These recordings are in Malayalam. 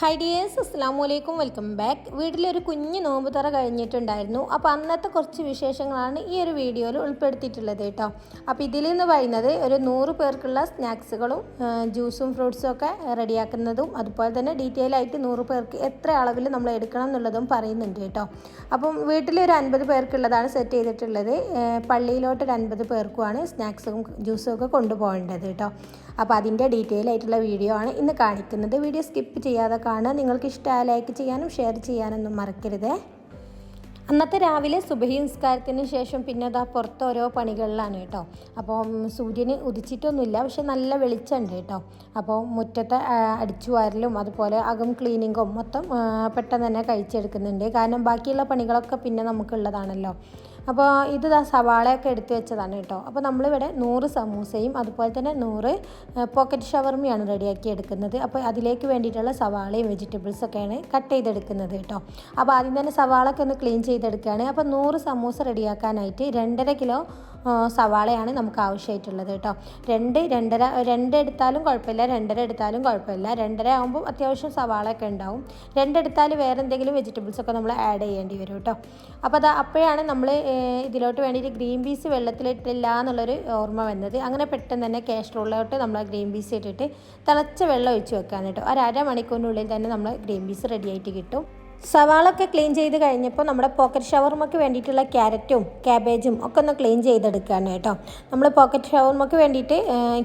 ഹൈ ഡിയേഴ്സ് അസ്സാം വലൈക്കും വെൽക്കം ബാക്ക് വീട്ടിലൊരു കുഞ്ഞ് നോമ്പ് തറ കഴിഞ്ഞിട്ടുണ്ടായിരുന്നു. അപ്പോൾ അന്നത്തെ കുറച്ച് വിശേഷങ്ങളാണ് ഈ ഒരു വീഡിയോയിൽ ഉൾപ്പെടുത്തിയിട്ടുള്ളത് കേട്ടോ. അപ്പോൾ ഇതിൽ നിന്ന് പറയുന്നത് ഒരു നൂറ് പേർക്കുള്ള സ്നാക്സുകളും ജ്യൂസും ഫ്രൂട്ട്സും ഒക്കെ റെഡിയാക്കുന്നതും അതുപോലെ തന്നെ ഡീറ്റെയിൽ ആയിട്ട് നൂറ് പേർക്ക് എത്ര അളവിൽ നമ്മൾ എടുക്കണം എന്നുള്ളതും പറയുന്നുണ്ട് കേട്ടോ. അപ്പം വീട്ടിൽ ഒരു അൻപത് പേർക്കുള്ളതാണ് സെറ്റ് ചെയ്തിട്ടുള്ളത്. പള്ളിയിലോട്ട് ഒരു അൻപത് പേർക്കുമാണ് സ്നാക്സും ജ്യൂസും ഒക്കെ കൊണ്ടുപോകേണ്ടത് കേട്ടോ. അപ്പോൾ അതിന്റെ ഡീറ്റെയിൽ ആയിട്ടുള്ള വീഡിയോ ആണ് ഇന്ന് കാണിക്കുന്നത്. വീഡിയോ സ്കിപ്പ് ചെയ്യാതെ കാണുക. നിങ്ങൾക്ക് ഇഷ്ടമായ ലൈക്ക് ചെയ്യാനും ഷെയർ ചെയ്യാനൊന്നും മറക്കരുത്. അന്നത്തെ രാവിലെ സുബഹി നിസ്കാരത്തിന് ശേഷം പിന്നെ അതാ പുറത്ത് ഓരോ പണികളിലാണ് കേട്ടോ. അപ്പോൾ സൂര്യന് ഉദിച്ചിട്ടൊന്നുമില്ല. പക്ഷെ നല്ല വെളിച്ചമുണ്ട് കേട്ടോ. അപ്പോൾ മുറ്റത്തെ അടിച്ചു വാരലും അതുപോലെ അകം ക്ലീനിങ്ങും മൊത്തം പെട്ടെന്ന് തന്നെ കഴിച്ചെടുക്കുന്നുണ്ട്. കാരണം ബാക്കിയുള്ള പണികളൊക്കെ പിന്നെ നമുക്കുള്ളതാണല്ലോ. അപ്പോൾ ഇത് സവാളയൊക്കെ എടുത്തു വെച്ചതാണ് കേട്ടോ. അപ്പോൾ നമ്മളിവിടെ നൂറ് സമൂസയും അതുപോലെ തന്നെ നൂറ് പോക്കറ്റ് ഷവർമയാണ് റെഡിയാക്കി എടുക്കുന്നത്. അപ്പോൾ അതിലേക്ക് വേണ്ടിയിട്ടുള്ള സവാളയും വെജിറ്റബിൾസൊക്കെയാണ് കട്ട് ചെയ്തെടുക്കുന്നത് കേട്ടോ. അപ്പോൾ ആദ്യം തന്നെ സവാളൊക്കെ ഒന്ന് ക്ലീൻ ചെയ്തെടുക്കുകയാണ്. അപ്പോൾ നൂറ് സമൂസ റെഡിയാക്കാനായിട്ട് രണ്ടര കിലോ സവാളയാണ് നമുക്ക് ആവശ്യമായിട്ടുള്ളത് കേട്ടോ. രണ്ട് രണ്ടര രണ്ട് എടുത്താലും കുഴപ്പമില്ല രണ്ടര എടുത്താലും കുഴപ്പമില്ല. രണ്ടര ആകുമ്പോൾ അത്യാവശ്യം സവാളയൊക്കെ ഉണ്ടാവും. രണ്ടെടുത്താൽ വേറെ എന്തെങ്കിലും വെജിറ്റബിൾസ് ഒക്കെ നമ്മൾ ആഡ് ചെയ്യേണ്ടി വരും കേട്ടോ. അപ്പോൾ അത് അപ്പോഴാണ് നമ്മൾ ഇതിലോട്ട് വേണ്ടിയിട്ട് ഗ്രീൻ പീസ് വെള്ളത്തിലിട്ടില്ല എന്നുള്ളൊരു ഓർമ്മ വന്നത്. അങ്ങനെ പെട്ടെന്ന് തന്നെ കാസ്ട്രോളിലോട്ട് നമ്മൾ ഗ്രീൻ പീസ് ഇട്ടിട്ട് തിളച്ച വെള്ളം ഒഴിച്ച് വെക്കാൻ കേട്ടോ. ഒരു അരമണിക്കൂറിനുള്ളിൽ തന്നെ നമ്മൾ ഗ്രീൻ പീസ് റെഡി ആയിട്ട് കിട്ടും. സവാളൊക്കെ ക്ലീൻ ചെയ്ത് കഴിഞ്ഞപ്പോൾ നമ്മുടെ പോക്കറ്റ് ഷവർമയ്ക്ക് വേണ്ടിയിട്ടുള്ള ക്യാരറ്റും ക്യാബേജും ഒക്കെ ഒന്ന് ക്ലീൻ ചെയ്തെടുക്കുകയാണ് കേട്ടോ. നമ്മൾ പോക്കറ്റ് ഷവർമയ്ക്ക് വേണ്ടിയിട്ട്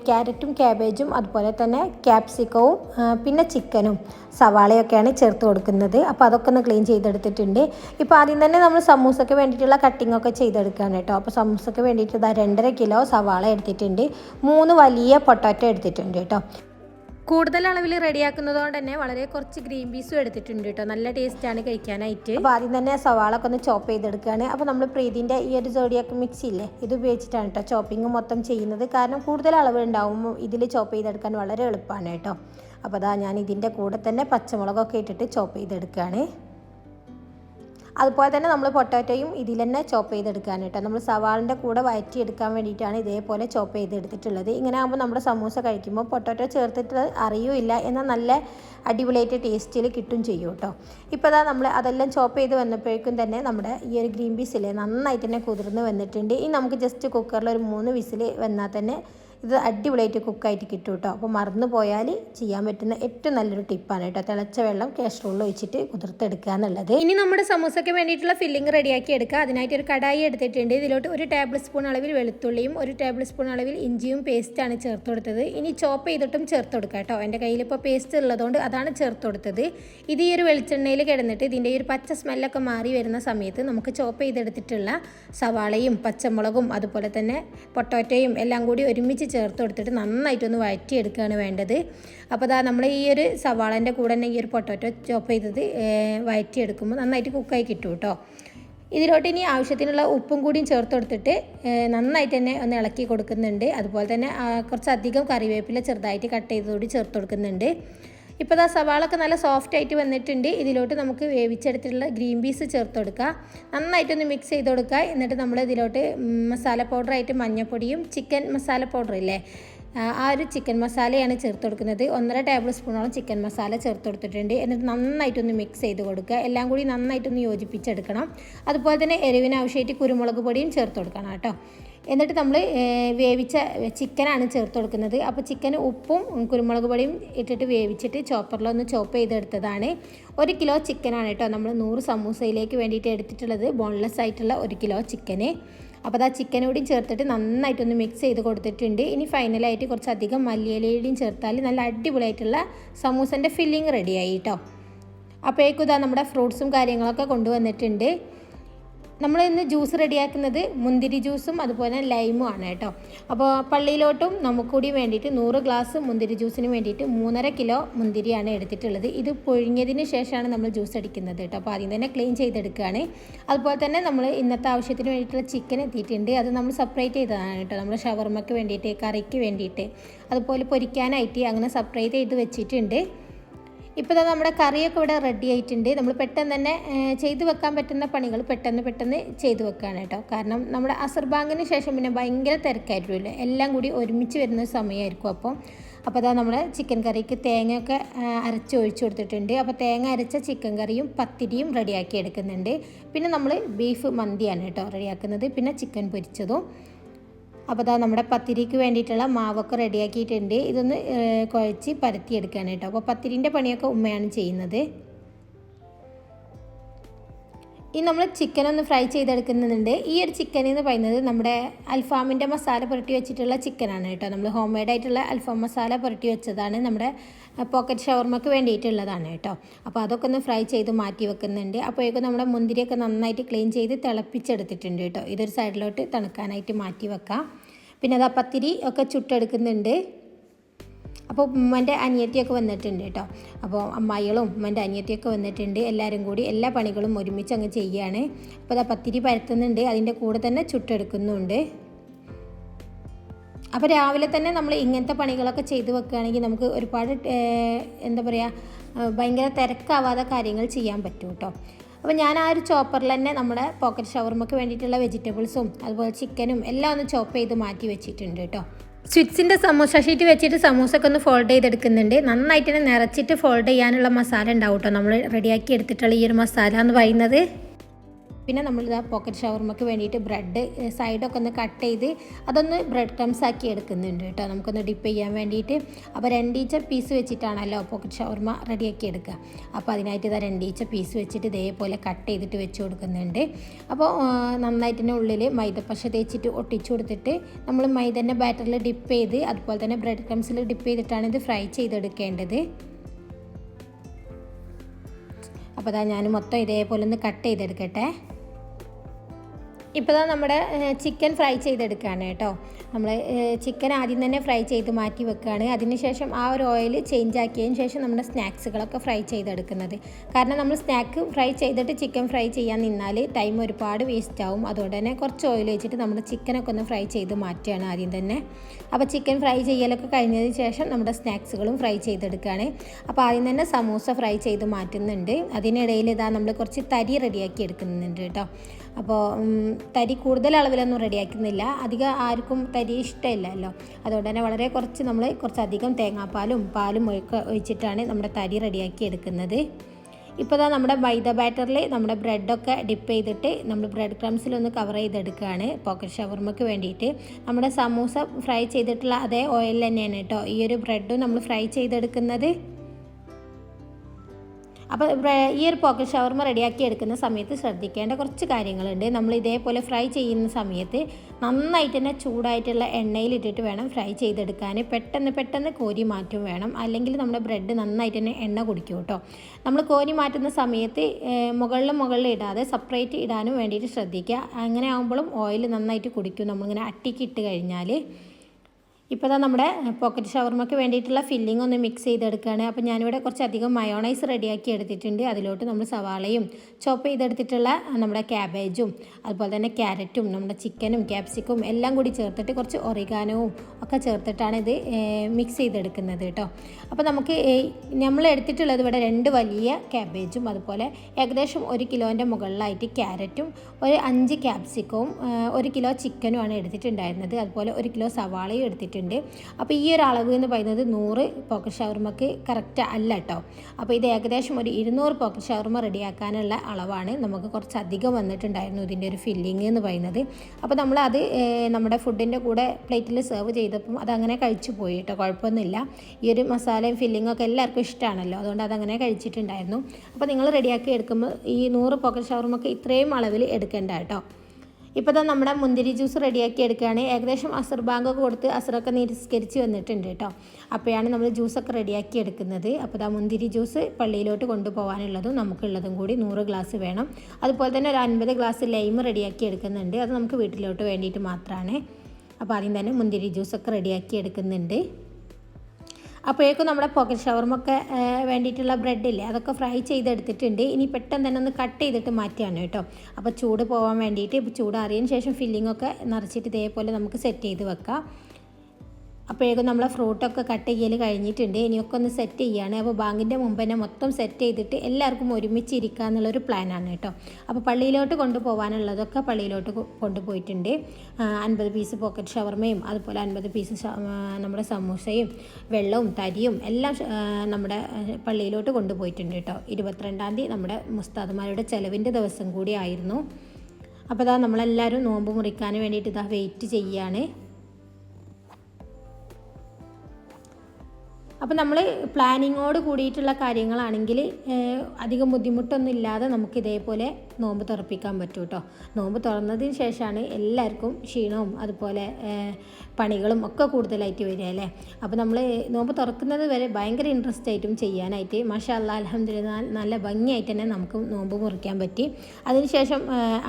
ക്യാരറ്റും ക്യാബേജും അതുപോലെ തന്നെ ക്യാപ്സിക്കവും പിന്നെ ചിക്കനും സവാളയൊക്കെയാണ് ചേർത്ത് കൊടുക്കുന്നത്. അപ്പോൾ അതൊക്കെ ഒന്ന് ക്ലീൻ ചെയ്തെടുത്തിട്ടുണ്ട്. ഇപ്പോൾ ആദ്യം തന്നെ നമ്മൾ സമൂസയ്ക്ക് വേണ്ടിയിട്ടുള്ള കട്ടിംഗ് ഒക്കെ ചെയ്തെടുക്കുകയാണ് കേട്ടോ. അപ്പോൾ സമൂസയ്ക്ക് വേണ്ടിയിട്ട് ഇതാ രണ്ടര കിലോ സവാള എടുത്തിട്ടുണ്ട്. മൂന്ന് വലിയ പൊട്ടാറ്റോ എടുത്തിട്ടുണ്ട് കേട്ടോ. കൂടുതൽ അളവിൽ റെഡിയാക്കുന്നതുകൊണ്ട് തന്നെ വളരെ കുറച്ച് ഗ്രീൻ പീസും എടുത്തിട്ടുണ്ട് കേട്ടോ. നല്ല ടേസ്റ്റാണ് കഴിക്കാനായിട്ട്. അപ്പോൾ ആദ്യം തന്നെ സവാളൊക്കെ ഒന്ന് ചോപ്പ് ചെയ്തെടുക്കുകയാണ് അപ്പോൾ നമ്മൾ പ്രീതിന്റെ ഈ ഒരു ജോഡിയൊക്കെ മിക്സി ഇല്ലേ ഇത് ഉപയോഗിച്ചിട്ടാണ് കേട്ടോ ചോപ്പിംഗ് മൊത്തം ചെയ്യുന്നത്. കാരണം കൂടുതൽ അളവ് ഉണ്ടാവുമ്പോൾ ഇതിൽ ചോപ്പ് ചെയ്തെടുക്കാൻ വളരെ എളുപ്പമാണ് കേട്ടോ. അപ്പോൾ അതാ ഞാൻ ഇതിന്റെ കൂടെ തന്നെ പച്ചമുളകൊക്കെ ഇട്ടിട്ട് ചോപ്പ് ചെയ്തെടുക്കുകയാണ് അതുപോലെ തന്നെ നമ്മൾ പൊട്ടാറ്റോയും ഇതിൽ തന്നെ ചോപ്പ് ചെയ്തെടുക്കാൻ കേട്ടോ. നമ്മൾ സവാളിന്റെ കൂടെ വയറ്റി എടുക്കാൻ വേണ്ടിയിട്ടാണ് ഇതേപോലെ ചോപ്പ് ചെയ്തെടുത്തിട്ടുള്ളത്. ഇങ്ങനെ ആകുമ്പോൾ നമ്മുടെ സമൂസ കഴിക്കുമ്പോൾ പൊട്ടാറ്റോ ചേർത്തിട്ട് അറിയൂല്ല എന്നാൽ നല്ല അടിപൊളിയായിട്ട് ടേസ്റ്റിൽ കിട്ടും ചെയ്യും കേട്ടോ. ഇപ്പോൾ അതാ നമ്മൾ അതെല്ലാം ചോപ്പ് ചെയ്ത് വന്നപ്പോഴേക്കും തന്നെ നമ്മുടെ ഈ ഒരു ഗ്രീൻ പീസിൽ നന്നായിട്ട് തന്നെ കുതിർന്ന് വന്നിട്ടുണ്ട്. ഇനി നമുക്ക് ജസ്റ്റ് കുക്കറിൽ ഒരു മൂന്ന് വിസിൽ വന്നാൽ തന്നെ ഇത് അടിപൊളിയായിട്ട് കുക്കായിട്ട് കിട്ടും കേട്ടോ അപ്പോൾ മറന്നു പോയാൽ ചെയ്യാൻ പറ്റുന്ന ഏറ്റവും നല്ലൊരു ടിപ്പാണ് കേട്ടോ തിളച്ച വെള്ളം കാസ്ട്രോളിൽ ഒഴിച്ചിട്ട് കുതിർത്തെടുക്കുക എന്നുള്ളത്. ഇനി നമ്മുടെ സമൂസയ്ക്ക് വേണ്ടിയിട്ടുള്ള ഫില്ലിംഗ് റെഡിയാക്കി എടുക്കുക. അതിനായിട്ട് ഒരു കടായി എടുത്തിട്ടുണ്ട്. ഇതിലോട്ട് ഒരു ടേബിൾ സ്പൂൺ അളവിൽ വെളുത്തുള്ളിയും ഒരു ടേബിൾ സ്പൂൺ അളവിൽ ഇഞ്ചിയും പേസ്റ്റാണ് ചേർത്ത് കൊടുത്തത്. ഇനി ചോപ്പ് ചെയ്തിട്ടും ചേർത്ത് കൊടുക്കുക കേട്ടോ എന്റെ കയ്യിൽ ഇപ്പോൾ പേസ്റ്റ് ഉള്ളതുകൊണ്ട് അതാണ് ചേർത്ത് കൊടുത്തത്. ഇത് ഈ ഒരു വെളിച്ചെണ്ണയിൽ കിടന്നിട്ട് ഇതിന്റെ ഈ ഒരു പച്ച സ്മെല്ലൊക്കെ മാറി വരുന്ന സമയത്ത് നമുക്ക് ചോപ്പ് ചെയ്തെടുത്തിട്ടുള്ള സവാളയും പച്ചമുളകും അതുപോലെ തന്നെ പൊട്ടോറ്റയും എല്ലാം കൂടി ഒരുമിച്ച് ചേർത്ത് കൊടുത്തിട്ട് നന്നായിട്ടൊന്ന് വഴറ്റിയെടുക്കുകയാണ് വേണ്ടത്. അപ്പോൾ അതാ നമ്മൾ ഈ ഒരു സവാളന്റെ കൂടെ തന്നെ ഈ ഒരു പൊട്ടോറ്റോ ചോപ്പ് ചെയ്തത് വഴറ്റിയെടുക്കുമ്പോൾ നന്നായിട്ട് കുക്കായി കിട്ടും കേട്ടോ. ഇതിലോട്ട് ഇനി ആവശ്യത്തിനുള്ള ഉപ്പും കൂടിയും ചേർത്ത് കൊടുത്തിട്ട് നന്നായിട്ട് തന്നെ ഒന്ന് ഇളക്കി കൊടുക്കുന്നുണ്ട്. അതുപോലെ തന്നെ കുറച്ചധികം കറിവേപ്പില ചെറുതായിട്ട് കട്ട് ചെയ്തുകൂടി ചേർത്ത് കൊടുക്കുന്നുണ്ട്. ഇപ്പോൾ ദാ സവാളൊക്കെ നല്ല സോഫ്റ്റ് ആയിട്ട് വന്നിട്ടുണ്ട്. ഇതിലോട്ട് നമുക്ക് വേവിച്ചെടുത്തിട്ടുള്ള ഗ്രീൻ പീസ് ചേർത്ത് കൊടുക്കുക നന്നായിട്ടൊന്ന് മിക്സ് ചെയ്ത് കൊടുക്കുക എന്നിട്ട് നമ്മൾ ഇതിലോട്ട് മസാല പൗഡറായിട്ട് മഞ്ഞപ്പൊടിയും ചിക്കൻ മസാല പൗഡർ ഇല്ലേ? ആ ഒരു ചിക്കൻ മസാലയാണ് ചേർത്ത് കൊടുക്കുന്നത് ഒന്നര ടേബിൾ സ്പൂണോളം ചിക്കൻ മസാല ചേർത്ത് കൊടുത്തിട്ടുണ്ട് എന്നിട്ട് നന്നായിട്ടൊന്ന് മിക്സ് ചെയ്ത് കൊടുക്കുക. എല്ലാം കൂടി നന്നായിട്ടൊന്ന് യോജിപ്പിച്ചെടുക്കണം. അതുപോലെ തന്നെ എരിവിനാവശ്യമായിട്ട് കുരുമുളക് പൊടിയും ചേർത്ത് കൊടുക്കണം കേട്ടോ. എന്നിട്ട് നമ്മൾ വേവിച്ച ചിക്കനാണ് ചേർത്ത് കൊടുക്കുന്നത്. അപ്പോൾ ചിക്കൻ ഉപ്പും കുരുമുളക് പൊടിയും ഇട്ടിട്ട് വേവിച്ചിട്ട് ചോപ്പറിലൊന്ന് ചോപ്പ് ചെയ്തെടുത്തതാണ്. ഒരു കിലോ ചിക്കനാണ് കേട്ടോ നമ്മൾ നൂറ് സമൂസയിലേക്ക് വേണ്ടിയിട്ട് എടുത്തിട്ടുള്ളത്. ബോൺലെസ് ആയിട്ടുള്ള ഒരു കിലോ ചിക്കന്. അപ്പോൾ അത് ആ കൂടിയും ചേർത്തിട്ട് നന്നായിട്ടൊന്ന് മിക്സ് ചെയ്ത് കൊടുത്തിട്ടുണ്ട്. ഇനി ഫൈനലായിട്ട് കുറച്ചധികം മല്ലിയിലയുടെയും ചേർത്താൽ നല്ല അടിപൊളിയായിട്ടുള്ള സമൂസന്റെ ഫില്ലിങ് റെഡിയായി കേട്ടോ. അപ്പോഴേക്കും ഇതാ നമ്മുടെ ഫ്രൂട്ട്സും കാര്യങ്ങളൊക്കെ കൊണ്ടുവന്നിട്ടുണ്ട്. നമ്മൾ ഇന്ന് ജ്യൂസ് റെഡിയാക്കുന്നത് മുന്തിരി ജ്യൂസും അതുപോലെ ലൈമും ആണ് കേട്ടോ. അപ്പോൾ പള്ളിയിലോട്ടും നമുക്ക് കൂടി വേണ്ടിയിട്ട് നൂറ് ഗ്ലാസ് മുന്തിരി ജ്യൂസിന് വേണ്ടിയിട്ട് മൂന്നര കിലോ മുന്തിരിയാണ് എടുത്തിട്ടുള്ളത്. ഇത് പൊഴിഞ്ഞതിന് ശേഷമാണ് നമ്മൾ ജ്യൂസ് അടിക്കുന്നത് കേട്ടോ. അപ്പോൾ ആദ്യം തന്നെ ക്ലീൻ ചെയ്തെടുക്കുകയാണ്. അതുപോലെ തന്നെ നമ്മൾ ഇന്നത്തെ ആവശ്യത്തിന് വേണ്ടിയിട്ടുള്ള ചിക്കൻ എത്തിയിട്ടുണ്ട്. അത് നമ്മൾ സെപ്പറേറ്റ് ചെയ്തതാണ് കേട്ടോ. നമ്മൾ ഷവർമ്മയ്ക്ക് വേണ്ടിയിട്ട് കറിക്ക് വേണ്ടിയിട്ട് അതുപോലെ പൊരിക്കാനായിട്ട് അങ്ങനെ സെപ്പറേറ്റ് ചെയ്ത് വെച്ചിട്ടുണ്ട്. ഇപ്പോൾ തന്നെ നമ്മുടെ കറിയൊക്കെ ഇവിടെ റെഡി ആയിട്ടുണ്ട്. നമ്മൾ പെട്ടെന്ന് തന്നെ ചെയ്തു വെക്കാൻ പറ്റുന്ന പണികൾ പെട്ടെന്ന് പെട്ടെന്ന് ചെയ്തു വെക്കുകയാണ് കേട്ടോ. കാരണം നമ്മുടെ അസർ ബാങ്കിന് ശേഷം പിന്നെ ഭയങ്കര തിരക്കായിട്ടുള്ളൂ എല്ലാം കൂടി ഒരുമിച്ച് വരുന്ന സമയമായിരിക്കും അപ്പം. അപ്പോൾ അതാ നമ്മൾ ചിക്കൻ കറിക്ക് തേങ്ങയൊക്കെ അരച്ച് ഒഴിച്ചു കൊടുത്തിട്ടുണ്ട്. അപ്പോൾ തേങ്ങ അരച്ച ചിക്കൻ കറിയും പത്തിരിയും റെഡിയാക്കി എടുക്കുന്നുണ്ട്. പിന്നെ നമ്മൾ ബീഫ് മന്തിയാണ് കേട്ടോ റെഡിയാക്കുന്നത് പിന്നെ ചിക്കൻ പൊരിച്ചതും. അപ്പോൾ അതാ നമ്മുടെ പത്തിരിക്ക് വേണ്ടിയിട്ടുള്ള മാവൊക്കെ റെഡിയാക്കിയിട്ടുണ്ട്. ഇതൊന്ന് കുഴച്ച് പരത്തിയെടുക്കുകയാണ് കേട്ടോ. അപ്പോൾ പത്തിരിന്റെ പണിയൊക്കെ ഉമ്മയാണ് ചെയ്യുന്നത്. ഇനി നമ്മൾ ചിക്കൻ ഒന്ന് ഫ്രൈ ചെയ്തെടുക്കുന്നുണ്ട് ഈ ഒരു ചിക്കൻ എന്ന് പറയുന്നത് നമ്മുടെ അൽഫാമിന്റെ മസാല പുരട്ടി വെച്ചിട്ടുള്ള ചിക്കനാണ് കേട്ടോ. നമ്മൾ ഹോം മെയ്ഡ് ആയിട്ടുള്ള അൽഫാം മസാല പുരട്ടി വെച്ചതാണ് നമ്മുടെ പോക്കറ്റ് ഷവർമ്മക്ക് വേണ്ടിയിട്ടുള്ളതാണ് കേട്ടോ. അപ്പോൾ അതൊക്കെ ഒന്ന് ഫ്രൈ ചെയ്ത് മാറ്റി വെക്കുന്നുണ്ട്. അപ്പോഴേക്കും നമ്മുടെ മുന്തിരിയൊക്കെ നന്നായിട്ട് ക്ലീൻ ചെയ്ത് തിളപ്പിച്ചെടുത്തിട്ടുണ്ട് കേട്ടോ. ഇതൊരു സൈഡിലോട്ട് തണുക്കാനായിട്ട് മാറ്റി വെക്കാം. പിന്നെ അത് പത്തിരി ഒക്കെ ചുട്ടെടുക്കുന്നുണ്ട്. അപ്പോൾ ഉമ്മന്റെ അനിയത്തിയൊക്കെ വന്നിട്ടുണ്ട് കേട്ടോ. അപ്പോൾ അമ്മായികളും ഉമ്മന്റെ അനിയത്തിയൊക്കെ വന്നിട്ടുണ്ട്. എല്ലാവരും കൂടി എല്ലാ പണികളും ഒരുമിച്ച് അങ്ങ് ചെയ്യുകയാണ്. അപ്പോൾ അതാ പത്തിരി പരത്തുന്നുണ്ട്. അതിന്റെ കൂടെ തന്നെ ചുട്ടെടുക്കുന്നുണ്ട്. അപ്പോൾ രാവിലെ തന്നെ നമ്മൾ ഇങ്ങനത്തെ പണികളൊക്കെ ചെയ്ത് വെക്കുകയാണെങ്കിൽ നമുക്ക് ഒരുപാട് എന്താ പറയുക ഭയങ്കര തിരക്കാവാതെ കാര്യങ്ങൾ ചെയ്യാൻ പറ്റും കേട്ടോ. അപ്പോൾ ഞാൻ ആ ഒരു ചോപ്പറിൽ തന്നെ നമ്മുടെ പോക്കറ്റ് ഷവർമ്മക്ക് വേണ്ടിയിട്ടുള്ള വെജിറ്റബിൾസും അതുപോലെ ചിക്കനും എല്ലാം ഒന്ന് ചോപ്പ് ചെയ്ത് മാറ്റി വെച്ചിട്ടുണ്ട് കേട്ടോ. സ്വിറ്റ്സിന്റെ സമൂസ ഷീറ്റ് വെച്ചിട്ട് സമൂസൊക്കെ ഒന്ന് ഫോൾഡ് ചെയ്തെടുക്കുന്നുണ്ട്. നന്നായിട്ട് തന്നെ നിറച്ചിട്ട് ഫോൾഡ് ചെയ്യാനുള്ള മസാല ഉണ്ടാവും കേട്ടോ നമ്മൾ റെഡിയാക്കി എടുത്തിട്ടുള്ള ഈ ഒരു മസാല എന്ന് പറയുന്നത്. പിന്നെ നമ്മൾ ഇതാ പോക്കറ്റ് ഷവർമ്മക്ക് വേണ്ടിയിട്ട് ബ്രെഡ് സൈഡൊക്കെ ഒന്ന് കട്ട് ചെയ്ത് അതൊന്ന് ബ്രെഡ് ക്രംസ് ആക്കി എടുക്കുന്നുണ്ട് കേട്ടോ. നമുക്കൊന്ന് ഡിപ്പ് ചെയ്യാൻ വേണ്ടിയിട്ട്. അപ്പോൾ രണ്ടീച്ച പീസ് വെച്ചിട്ടാണല്ലോ പോക്കറ്റ് ഷവർമ്മ റെഡിയാക്കി എടുക്കുക. അപ്പോൾ അതിനായിട്ട് ഇതാ രണ്ടീച്ച പീസ് വെച്ചിട്ട് ഇതേപോലെ കട്ട് ചെയ്തിട്ട് വെച്ച് കൊടുക്കുന്നുണ്ട്. അപ്പോൾ നന്നായിട്ടിന്റെ ഉള്ളിൽ മൈദപ്പശ തേച്ചിട്ട് ഒട്ടിച്ചു കൊടുത്തിട്ട് നമ്മൾ മൈദന്റെ ബാറ്ററിൽ ഡിപ്പ് ചെയ്ത് അതുപോലെ തന്നെ ബ്രെഡ് ക്രംസിൽ ഡിപ്പ് ചെയ്തിട്ടാണ് ഇത് ഫ്രൈ ചെയ്തെടുക്കേണ്ടത്. അപ്പോൾ അതാ ഞാൻ മൊത്തം ഇതേപോലെ ഒന്ന് കട്ട് ചെയ്തെടുക്കട്ടെ. ഇപ്പോൾ തന്നെ നമ്മുടെ ചിക്കൻ ഫ്രൈ ചെയ്തെടുക്കുകയാണ് കേട്ടോ. നമ്മൾ ചിക്കൻ ആദ്യം തന്നെ ഫ്രൈ ചെയ്ത് മാറ്റി വെക്കുകയാണ് അതിനുശേഷം ആ ഒരു ഓയിൽ ചേഞ്ച് ആക്കിയതിന് ശേഷം നമ്മുടെ സ്നാക്സുകളൊക്കെ ഫ്രൈ ചെയ്തെടുക്കുന്നത്. കാരണം നമ്മൾ സ്നാക്ക് ഫ്രൈ ചെയ്തിട്ട് ചിക്കൻ ഫ്രൈ ചെയ്യാൻ നിന്നാൽ ടൈം ഒരുപാട് വേസ്റ്റ് ആവും അതുകൊണ്ട് തന്നെ കുറച്ച് ഓയിൽ വെച്ചിട്ട് നമ്മൾ ചിക്കനൊക്കെ ഒന്ന് ഫ്രൈ ചെയ്ത് മാറ്റുകയാണ് ആദ്യം തന്നെ. അപ്പോൾ ചിക്കൻ ഫ്രൈ ചെയ്യലൊക്കെ കഴിഞ്ഞതിന് ശേഷം നമ്മുടെ സ്നാക്സുകളും ഫ്രൈ ചെയ്തെടുക്കുകയാണ് അപ്പോൾ ആദ്യം തന്നെ സമൂസ ഫ്രൈ ചെയ്ത് മാറ്റുന്നുണ്ട്. അതിനിടയിൽ ഇതാ നമ്മൾ കുറച്ച് തരി റെഡിയാക്കി എടുക്കുന്നുണ്ട് കേട്ടോ. അപ്പോൾ തരി കൂടുതൽ അളവിലൊന്നും റെഡിയാക്കുന്നില്ല. അധികം ആർക്കും തരി ഇഷ്ടമില്ലല്ലോ. അതുകൊണ്ട് തന്നെ വളരെ കുറച്ച് നമ്മൾ കുറച്ചധികം തേങ്ങാപ്പാലും പാലും ഒഴിച്ചിട്ടാണ് നമ്മുടെ തരി റെഡിയാക്കി എടുക്കുന്നത്. ഇപ്പോൾ ദാ നമ്മുടെ മൈദ ബാറ്ററിൽ നമ്മുടെ ബ്രെഡൊക്കെ ഡിപ്പ് ചെയ്തിട്ട് നമ്മൾ ബ്രെഡ് ക്രംസിലൊന്ന് കവർ ചെയ്തെടുക്കുകയാണ്. പോക്കറ്റ് ഷവർമക്ക് വേണ്ടിയിട്ട്. നമ്മുടെ സമൂസ ഫ്രൈ ചെയ്തിട്ടുള്ള അതേ ഓയിൽ തന്നെയാണ് കേട്ടോ. ഈ ഒരു ബ്രെഡും നമ്മൾ ഫ്രൈ ചെയ്തെടുക്കുന്നത്. അപ്പോൾ ഈ ഒരു പോക്കറ്റ് ഷവർമ റെഡിയാക്കി എടുക്കുന്ന സമയത്ത് ശ്രദ്ധിക്കേണ്ട കുറച്ച് കാര്യങ്ങളുണ്ട്. നമ്മൾ ഇതേപോലെ ഫ്രൈ ചെയ്യുന്ന സമയത്ത് നന്നായിട്ട് തന്നെ ചൂടായിട്ടുള്ള എണ്ണയിലിട്ടിട്ട് വേണം ഫ്രൈ ചെയ്തെടുക്കാൻ പെട്ടെന്ന് പെട്ടെന്ന് കോരി മാറ്റും വേണം. അല്ലെങ്കിൽ നമ്മുടെ ബ്രെഡ് നന്നായിട്ട് തന്നെ എണ്ണ കുടിക്കും കേട്ടോ. നമ്മൾ കോരി മാറ്റുന്ന സമയത്ത് മുകളിലും മുകളിൽ ഇടാതെ സെപ്പറേറ്റ് ഇടാനും വേണ്ടിയിട്ട് ശ്രദ്ധിക്കുക. അങ്ങനെ ആകുമ്പോഴും ഓയിൽ നന്നായിട്ട് കുടിക്കും. നമ്മളിങ്ങനെ അട്ടിക്കിട്ട് കഴിഞ്ഞാൽ ഇപ്പോൾ ഇതാ നമ്മുടെ പോക്കറ്റ് ഷവർമക്ക് വേണ്ടിയിട്ടുള്ള ഫില്ലിംഗ് ഒന്ന് മിക്സ് ചെയ്തെടുക്കുകയാണ് അപ്പോൾ ഞാനിവിടെ കുറച്ചധികം മയോണൈസ് റെഡിയാക്കി എടുത്തിട്ടുണ്ട്. അതിലോട്ട് നമ്മൾ സവാളയും ചോപ്പ് ചെയ്തെടുത്തിട്ടുള്ള നമ്മുടെ ക്യാബേജും അതുപോലെ തന്നെ ക്യാരറ്റും നമ്മുടെ ചിക്കനും ക്യാപ്സിക്കും എല്ലാം കൂടി ചേർത്തിട്ട് കുറച്ച് ഒറിഗാനവും ഒക്കെ ചേർത്തിട്ടാണ് ഇത് മിക്സ് ചെയ്തെടുക്കുന്നത് കേട്ടോ. അപ്പോൾ നമുക്ക് നമ്മൾ എടുത്തിട്ടുള്ളത് ഇവിടെ രണ്ട് വലിയ ക്യാബേജും അതുപോലെ ഏകദേശം ഒരു കിലോന്റെ മുകളിലായിട്ട് ക്യാരറ്റും ഒരു അഞ്ച് ക്യാപ്സിക്കവും ഒരു കിലോ ചിക്കനുമാണ് എടുത്തിട്ടുണ്ടായിരുന്നത്. അതുപോലെ ഒരു കിലോ സവാളയും എടുത്തിട്ടുണ്ട്. അപ്പോൾ ഈ ഒരു അളവ് എന്ന് പറയുന്നത് നൂറ് പോക്കറ്റ് ഷവർമ്മക്ക് കറക്റ്റ് അല്ല കേട്ടോ അപ്പോൾ ഇത് ഏകദേശം ഒരു ഇരുന്നൂറ് പോക്കറ്റ് ഷവർമ്മ റെഡിയാക്കാനുള്ള അളവാണ്. നമുക്ക് കുറച്ച് അധികം വന്നിട്ടുണ്ടായിരുന്നു ഇതിന്റെ ഒരു ഫില്ലിങ് എന്ന് പറയുന്നത്. അപ്പോൾ നമ്മൾ അത് നമ്മുടെ ഫുഡിന്റെ കൂടെ പ്ലേറ്റിൽ സെർവ് ചെയ്തപ്പം അതങ്ങനെ കഴിച്ചു പോയി കേട്ടോ കുഴപ്പമൊന്നുമില്ല. ഈ ഒരു മസാലയും ഫില്ലിങ്ങും ഒക്കെ എല്ലാവർക്കും ഇഷ്ടമാണല്ലോ അതുകൊണ്ട് അതങ്ങനെ കഴിച്ചിട്ടുണ്ടായിരുന്നു. അപ്പോൾ നിങ്ങൾ റെഡിയാക്കി എടുക്കുമ്പോൾ ഈ നൂറ് പോക്കറ്റ് ഷവർമ്മക്ക് ഇത്രയും അളവിൽ എടുക്കേണ്ട കേട്ടോ ഇപ്പോൾ തന്നെ നമ്മുടെ മുന്തിരി ജ്യൂസ് റെഡിയാക്കി എടുക്കുകയാണ്. ഏകദേശം അസർ ബാങ്കൊക്കെ കൊടുത്ത് അസറൊക്കെ നിരസ്കരിച്ച് വന്നിട്ടുണ്ട് കേട്ടോ. അപ്പോഴാണ് നമ്മൾ ജ്യൂസൊക്കെ റെഡിയാക്കി എടുക്കുന്നത്. അപ്പോൾ ആ മുന്തിരി ജ്യൂസ് പള്ളിയിലോട്ട് കൊണ്ടുപോകാനുള്ളതും നമുക്കുള്ളതും കൂടി നൂറ് ഗ്ലാസ് വേണം. അതുപോലെ തന്നെ ഒരു അൻപത് ഗ്ലാസ് ലൈം റെഡിയാക്കി എടുക്കുന്നുണ്ട്. അത് നമുക്ക് വീട്ടിലോട്ട് വേണ്ടിയിട്ട് മാത്രമാണ്. അപ്പോൾ ആദ്യം തന്നെ മുന്തിരി ജ്യൂസൊക്കെ റെഡിയാക്കി എടുക്കുന്നുണ്ട്. അപ്പോഴേക്കും നമ്മുടെ പോക്കറ്റ് ഷവർമൊക്കെ വേണ്ടിയിട്ടുള്ള ബ്രെഡില്ലേ അതൊക്കെ ഫ്രൈ ചെയ്തെടുത്തിട്ടുണ്ട്. ഇനി പെട്ടെന്ന് തന്നെ ഒന്ന് കട്ട് ചെയ്തിട്ട് മാറ്റിയാണ് കേട്ടോ. അപ്പോൾ ചൂട് പോകാൻ വേണ്ടിയിട്ട് ചൂടാറിയതിന് ശേഷം ഫില്ലിങ്ങൊക്കെ നിറച്ചിട്ട് ഇതേപോലെ നമുക്ക് സെറ്റ് ചെയ്ത് വെക്കാം. അപ്പോഴേക്കും നമ്മളെ ഫ്രൂട്ടൊക്കെ കട്ട് ചെയ്യൽ കഴിഞ്ഞിട്ടുണ്ട്. ഇനിയൊക്കെ ഒന്ന് സെറ്റ് ചെയ്യാണ്. അപ്പോൾ ബാങ്കിന്റെ മുമ്പ് തന്നെ മൊത്തം സെറ്റ് ചെയ്തിട്ട് എല്ലാവർക്കും ഒരുമിച്ച് ഇരിക്കുക എന്നുള്ളൊരു പ്ലാനാണ് കേട്ടോ. അപ്പോൾ പള്ളിയിലോട്ട് കൊണ്ടുപോകാനുള്ളതൊക്കെ പള്ളിയിലോട്ട് കൊണ്ടുപോയിട്ടുണ്ട്. അൻപത് പീസ് പോക്കറ്റ് ഷവർമയും അതുപോലെ അൻപത് പീസ് നമ്മുടെ സമൂസയും വെള്ളവും തരിയും എല്ലാം നമ്മുടെ പള്ളിയിലോട്ട് കൊണ്ടുപോയിട്ടുണ്ട് കേട്ടോ. ഇരുപത്തിരണ്ടാം തീയതി നമ്മുടെ മുസ്താദ്മാരുടെ ചെലവിന്റെ ദിവസം കൂടി ആയിരുന്നു. അപ്പോൾ ഇതാ നമ്മളെല്ലാവരും നോമ്പ് മുറിക്കാൻ വേണ്ടിയിട്ട് ഇതാ വെയിറ്റ് ചെയ്യാണ്. അപ്പോൾ നമ്മൾ പ്ലാനിങ്ങോട് കൂടിയിട്ടുള്ള കാര്യങ്ങളാണെങ്കിൽ അധികം ബുദ്ധിമുട്ടൊന്നും ഇല്ലാതെ നമുക്ക് ഇതേപോലെ നോമ്പ് തുറപ്പിക്കാൻ പറ്റും കേട്ടോ നോമ്പ് തുറന്നതിന് ശേഷമാണ് എല്ലാവർക്കും ക്ഷീണവും അതുപോലെ പണികളും ഒക്കെ കൂടുതലായിട്ട് വരിക അല്ലേ? അപ്പോൾ നമ്മൾ നോമ്പ് തുറക്കുന്നത് വരെ ഭയങ്കര ഇൻട്രസ്റ്റ് ആയിട്ടും ചെയ്യാനായിട്ട് മാഷാ അല്ലാ അലഹമ്മദില്ല നല്ല ഭംഗിയായിട്ട് തന്നെ നമുക്ക് നോമ്പ് മുറിക്കാൻ പറ്റി. അതിനുശേഷം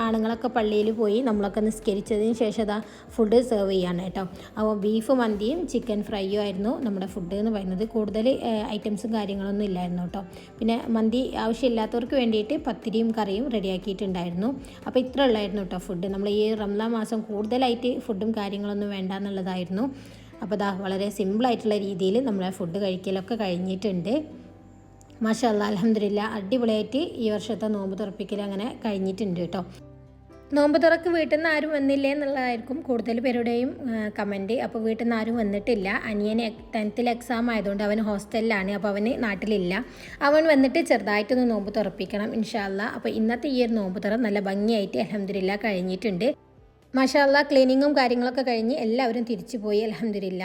ആണുങ്ങളൊക്കെ പള്ളിയിൽ പോയി നമ്മളൊക്കെ നിസ്കരിച്ചതിന് ശേഷം അതാ ഫുഡ് സെർവ് ചെയ്യാണ് കേട്ടോ അപ്പോൾ ബീഫ് മന്തിയും ചിക്കൻ ഫ്രൈയും ആയിരുന്നു നമ്മുടെ ഫുഡ് എന്ന് പറയുന്നത്. കൂടുതൽ ഐറ്റംസും കാര്യങ്ങളൊന്നും ഇല്ലായിരുന്നു കേട്ടോ പിന്നെ മന്തി ആവശ്യമില്ലാത്തവർക്ക് വേണ്ടിയിട്ട് പത്തിരിയും കറിയും റെഡിയാക്കിയിട്ടുണ്ടായിരുന്നു. അപ്പോൾ ഇത്ര ഉള്ളായിരുന്നു കേട്ടോ ഫുഡ് നമ്മൾ ഈ റംലാ മാസം കൂടുതലായിട്ട് ഫുഡും കാര്യങ്ങളൊന്നും വേണ്ട എന്നുള്ളതായിരുന്നു അപ്പോൾ ദാ വളരെ സിമ്പിളായിട്ടുള്ള രീതിയിൽ നമ്മളെ ഫുഡ് കഴിക്കലൊക്കെ കഴിഞ്ഞിട്ടുണ്ട്. മാഷാ അല്ലാ അലഹമില്ല അടിപൊളിയായിട്ട് ഈ വർഷത്തെ നോമ്പ് തുറപ്പിക്കൽ അങ്ങനെ കഴിഞ്ഞിട്ടുണ്ട് കേട്ടോ. നോമ്പ് തുറക്ക് വീട്ടിൽ നിന്ന് ആരും വന്നില്ലേ എന്നുള്ളതായിരിക്കും കൂടുതൽ പേരുടെയും കമന്റ്. അപ്പോൾ വീട്ടിൽ നിന്ന് ആരും വന്നിട്ടില്ല. അനിയന് ടെൻത്തിൽ എക്സാം ആയതുകൊണ്ട് അവൻ ഹോസ്റ്റലിലാണ്. അപ്പോൾ അവന് നാട്ടിലില്ല. അവൻ വന്നിട്ട് ചെറുതായിട്ടൊന്ന് നോമ്പ് തുറപ്പിക്കണം ഇൻഷാല്ല അപ്പോൾ ഇന്നത്തെ ഈ ഒരു നോമ്പ് തുറ നല്ല ഭംഗിയായിട്ട് അലഹമില്ല കഴിഞ്ഞിട്ടുണ്ട്. മഷാല്ല ക്ലീനിങ്ങും കാര്യങ്ങളൊക്കെ കഴിഞ്ഞ് എല്ലാവരും തിരിച്ചു പോയി അലഹമില്ല